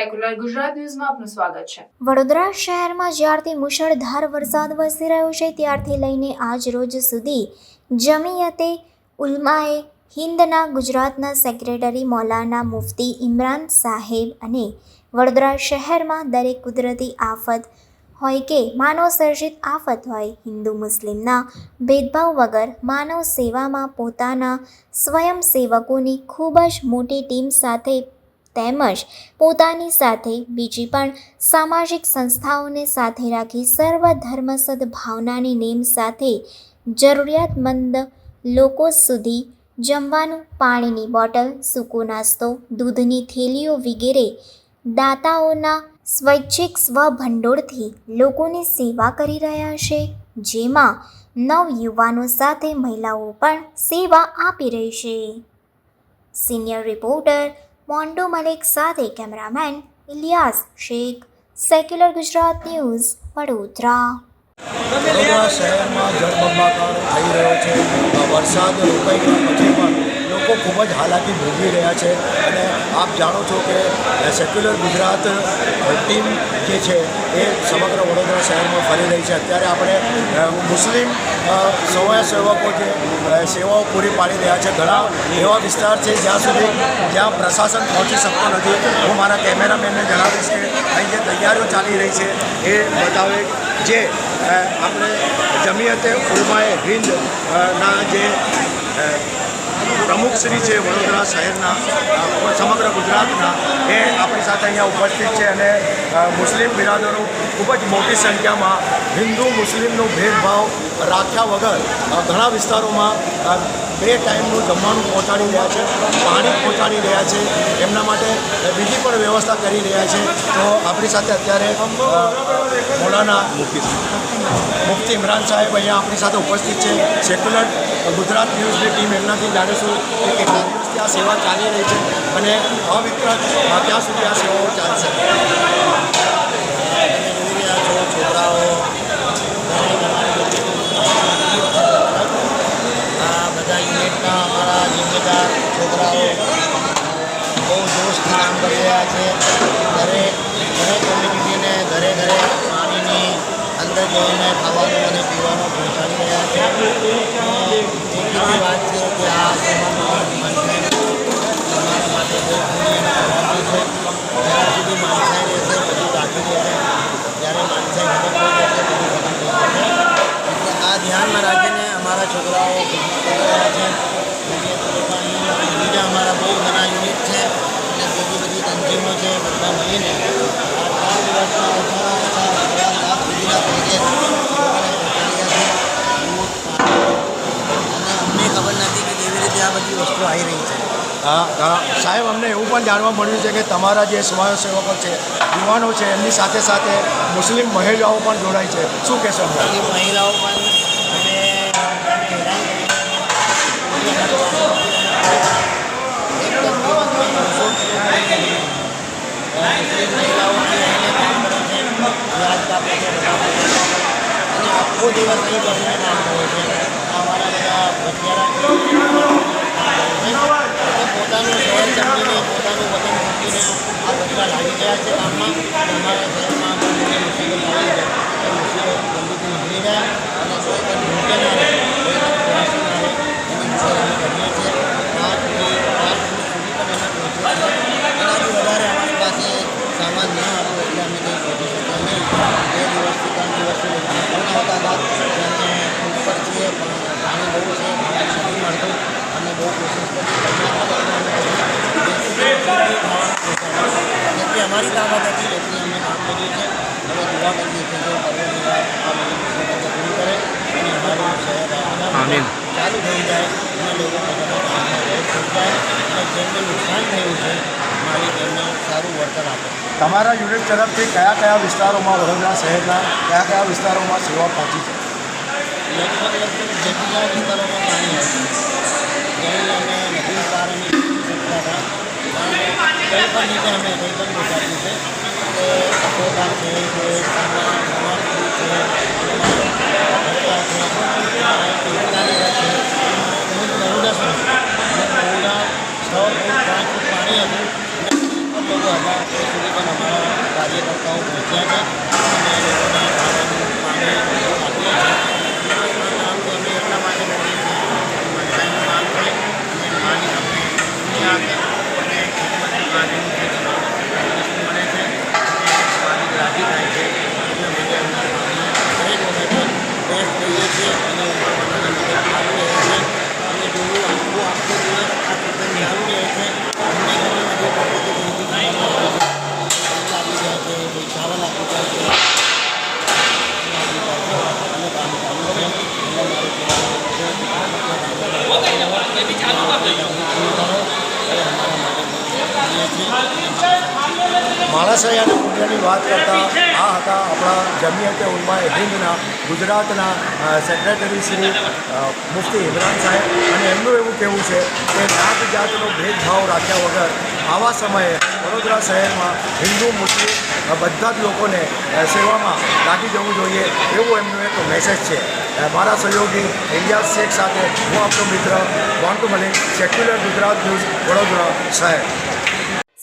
Secular Gujarat ન્યૂઝમાં આપનું સ્વાગત છે. વડોદરા શહેરમાં જ્યારથી મુશળધાર વરસાદ વરસી રહ્યો છે, ત્યારથી લઈને આજ રોજ સુધી જમીયતે ઉલમાએ હિન્દના ગુજરાતના સેક્રેટરી મૌલાના મુફતી ઇમરાન સાહેબ અને વડોદરા શહેરમાં દરેક કુદરતી આફત હોય કે માનવ સર્જિત આફત હોય, હિન્દુ મુસ્લિમના ભેદભાવ વગર માનવ સેવામાં પોતાના સ્વયંસેવકોની ખૂબ જ મોટી ટીમ સાથે તેમજ પોતાની સાથે બીજી પણ સામાજિક સંસ્થાઓને સાથે રાખી સર્વ ધર્મસદ સદભાવનાની નેમ સાથે જરૂરિયાતમંદ લોકો સુધી જમવાનું, પાણીની બોટલ, સૂકો નાસ્તો, દૂધની થેલીઓ વગેરે દાતાઓના સ્વૈચ્છિક સ્વભંડોળથી લોકોની સેવા કરી રહ્યા છે. જેમાં નવ યુવાનો સાથે મહિલાઓ પણ સેવા આપી રહી છે. સિનિયર રિપોર્ટર મોન્ટો મલિક સાથે cameraman Ilyas Shaikh. Secular Gujarat news, Vadodara. Vadodara શહેરમાં જળબંબાકાર થઈ રહ્યો છે. વરસાદ રોકાઈ ગયા પછી પણ લોકો ખૂબ જ હાલાકી ભોગવી રહ્યા છે અને આપ જાણો છો કે સેક્યુલર ગુજરાત ટીમ જે છે એ સમગ્ર વડોદરા શહેરમાં ફરી રહી છે. અત્યારે આપણે મુસ્લિમ સ્વયંસેવકો જે સેવાઓ પૂરી પાડી રહ્યા છે. ઘણા એવા વિસ્તાર છે જ્યાં સુધી જ્યાં પ્રશાસન પહોંચી શકતો નથી. હું મારા કેમેરામેનને જણાવીશ કે અહીં જે તૈયારીઓ ચાલી રહી છે એ બતાવે જે આપણે જમીયતે ઉલમાએ હિન્દ અ, ના જે અ, પ્રમુખ શ્રી છે વડોદરા શહેરના સમગ્ર ગુજરાતના એ આપણી સાથે અહીંયા ઉપસ્થિત છે અને મુસ્લિમ બિરાદરો ખૂબ જ મોટી સંખ્યામાં હિન્દુ મુસ્લિમનો ભેદભાવ રાખ્યા વગર ઘણા વિસ્તારોમાં બે ટાઈમનું જમવાનું પહોંચાડી રહ્યા છે પાણી પહોંચાડી રહ્યા છે એમના માટે બીજી પણ વ્યવસ્થા કરી રહ્યા છે. તો આપણી સાથે અત્યારે મૌલાના મુફતી મુફતી ઇમરાન સાહેબ અહીંયા આપણી સાથે ઉપસ્થિત છે. સેક્યુલર ગુજરાત ન્યૂઝની ટીમ એમનાથી જાણીશું કે કેટલા દિવસથી આ સેવા ચાલી રહી છે અને અવિક્રત ક્યાં સુધી આ સેવાઓ ચાલશે છોકરાઓ આ બધા યુનિટના અમારા જિમ્મેદાર છોકરાઓ બહુ જોશથી કામ કરી રહ્યા છે દરેક દરેક કોમ્યુનિટીને ઘરે ઘરે પાણીની અંદર જઈને ખાવાનું અને પીવાનું પહોંચાડી રહ્યા છે. વાત છે કે આ સેવામાં માનસાઈ અમારા માટે બહુ પુણ્ય અને સવારની છે જ્યાં સુધી માનસાઈ રહેશે બધું બાકી રહેશે જ્યારે માનસાઈ ખતમ થઈ જશે બધું ખતમ થઈ જશે એટલે આ ધ્યાનમાં રાખીને અમારા છોકરાઓ કોશિશ કરી રહ્યા છે અને બીજા અમારા બહુ ઘણા યુનિટ છે અને બીજી બધી તંજીમો છે બધા મળીને આ ત્રણ દિવસમાં ઓછામાં ઓછા સવા લાખ સુધીના પેકેજ પહોંચાડ્યા છે દૂધ, પાણી. અને અમને ખબર નથી કે કેવી રીતે આ બધી વસ્તુ આવી રહી છે. હા હા. સાહેબ અમને એવું પણ જાણવા મળ્યું છે કે તમારા જે સ્વયંસેવકો છે યુવાનો છે એમની સાથે સાથે મુસ્લિમ મહિલાઓ પણ જોડાય છે. શું કહેશો? મુસ્લિમ મહિલાઓ પણ આખો દિવસ અહીં બેસીને કામ કરે છે. અમારા બધા ભટિયારા પોતાનું શહેર સમજીને પોતાનું વતન મૂકીને આ બધા લાગી ગયા છે કામમાં અમારા શહેરમાં કોઈ મુસીબત આવી છે તો મુસીબત જલ્દીથી નીકળી જાય અને કોઈ પણ ભૂકે ના રહે કોઈ પણ ત્રાસી ના રહે એની વિશે અમે કરીએ છીએ પાંચ મિનિટ પાંચ મિનિટ સુધી પણ અમે પહોંચીએ છીએ એનાથી વધારે અમારી પાસે સામાન ન હતું એટલે અમે કંઈ પહોંચી શક્યા નહીં બે દિવસથી ત્રણ દિવસથી લોકોને ફોન આવતા હતા કે અમે ઉપર છીએ પણ પાણી બહુ છે પાણી નથી મળતું અમે બહુ કોશિશ કરી પરમાત્મા કરીને અમે પછી ખાવાનું પહોંચાડ્યું જેટલી અમારી તાકાત હતી એટલી અમે કામ કર્યું છે અમે દુઆ કરીએ છીએ કે આ બધી પૂરી કરે અને અમારું શહેર આમીન ચાલુ થઈ જાય અને લોકો પોતાના થઈ જાય અને જેમને નુકસાન થયું છે મારી એમને સારું વળતર આપે તમારા યુનિટ તરફથી કયા કયા વિસ્તારોમાં વડોદરા શહેરના કયા કયા વિસ્તારોમાં સેવા પહોંચી છે? લગભગ લગભગ જેટલા વિસ્તારોમાં પાણી હતું ત્યાં અમે નદી પાર પણ રીતે અમે પણ પહોંચાડ્યું છે. કે સપોટા છે Thank you. માણસાઈ અને પુણ્યની વાત કરતા આ હતા આપણા જમિયતે ઉલમાએ હિન્દના ગુજરાતના સેક્રેટરી શ્રી મુફતી ઇમરાન સાહેબ. અને એમનું એવું કહેવું છે કે જાત જાતનો ભેદભાવ રાખ્યા વગર આવા સમયે વડોદરા શહેરમાં હિન્દુ, મુસ્લિમ બધા જ લોકોને સેવામાં લાગી જવું જોઈએ એવો એમનો એક મેસેજ છે. મારા સહયોગી ઇન્ડિયા શેખ સાથે હું આપણો મિત્ર મોન્ટુ મલિક સેક્યુલર ગુજરાત ન્યૂઝ, વડોદરા શહેર.